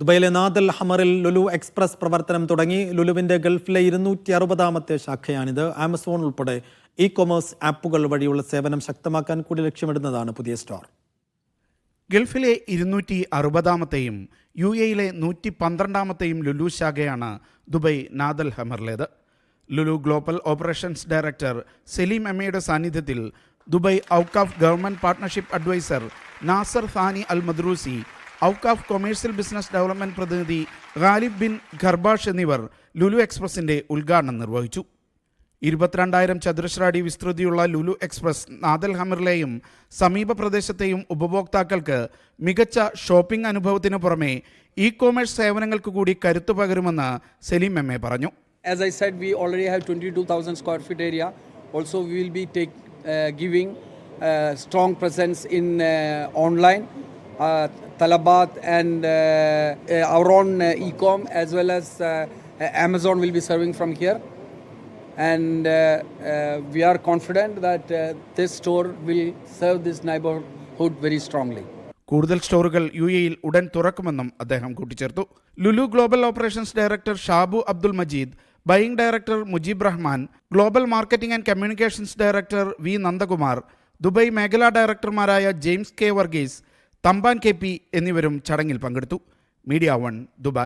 ദുബൈയിലെ നാദൽ ഹമറിൽ Lulu express പ്രവർത്തനം തുടങ്ങി. ലുലുവിന്റെ ഗൾഫിലെ ഇരുന്നൂറ്റി അറുപതാമത്തെ ശാഖയാണിത്. ആമസോൺ ഉൾപ്പെടെ ഇ കൊമേഴ്സ് ആപ്പുകൾ വഴിയുള്ള സേവനം ശക്തമാക്കാൻ കൂടി ലക്ഷ്യമിടുന്നതാണ് പുതിയ സ്റ്റോർ. ഗൾഫിലെ ഇരുന്നൂറ്റി അറുപതാമത്തെയും യു എയിലെ നൂറ്റി പന്ത്രണ്ടാമത്തെയും ലുലു ശാഖയാണ് Dubai നാദൽ ഹമറിലേത്. Lulu global operations director Saleem എമ്മയുടെ സാന്നിധ്യത്തിൽ Dubai Awqaf government partnership adviser Nasser Fani Al Madroosi Awqaf commercial business development പ്രതിനിധി ഖാലിബ് ബിൻ ഖർബാഷ് എന്നിവർ ലുലു എക്സ്പ്രസിന്റെ ഉദ്ഘാടനം നിർവഹിച്ചു. ഇരുപത്തിരണ്ടായിരം ചതുരശ്ര അടി വിസ്തൃതിയുള്ള ലുലു എക്സ്പ്രസ് നാദൽ ഹമറിലെയും സമീപ പ്രദേശത്തെയും ഉപഭോക്താക്കൾക്ക് മികച്ച ഷോപ്പിംഗ് അനുഭവത്തിനു പുറമെ ഇ കോമേഴ്സ് സേവനങ്ങൾക്ക് കൂടി കരുത്തു പകരുമെന്ന് സലീം എം എ പറഞ്ഞു. As I said, we already have 22,000 square feet area. Also, we will be take, uh, giving uh, strong presence in uh, online, Talabat and uh, uh, our own uh, e-com as well as uh, uh, Amazon will be serving from here. And uh, uh, we are confident that uh, this store will serve this neighborhood very strongly. കൂടുതൽ സ്റ്റോറുകൾ U എയിൽ ഉടൻ തുറക്കുമെന്നും അദ്ദേഹം കൂട്ടിച്ചേർത്തു Lulu global operations director Shabu Abdul Majeed buying director Mujeeb Rahman global marketing and communications director V Nandakumar Dubai മേഖലാ ഡയറക്ടർമാരായ James K Varghese Thampan K P എന്നിവരും ചടങ്ങിൽ പങ്കെടുത്തു. Media one Dubai.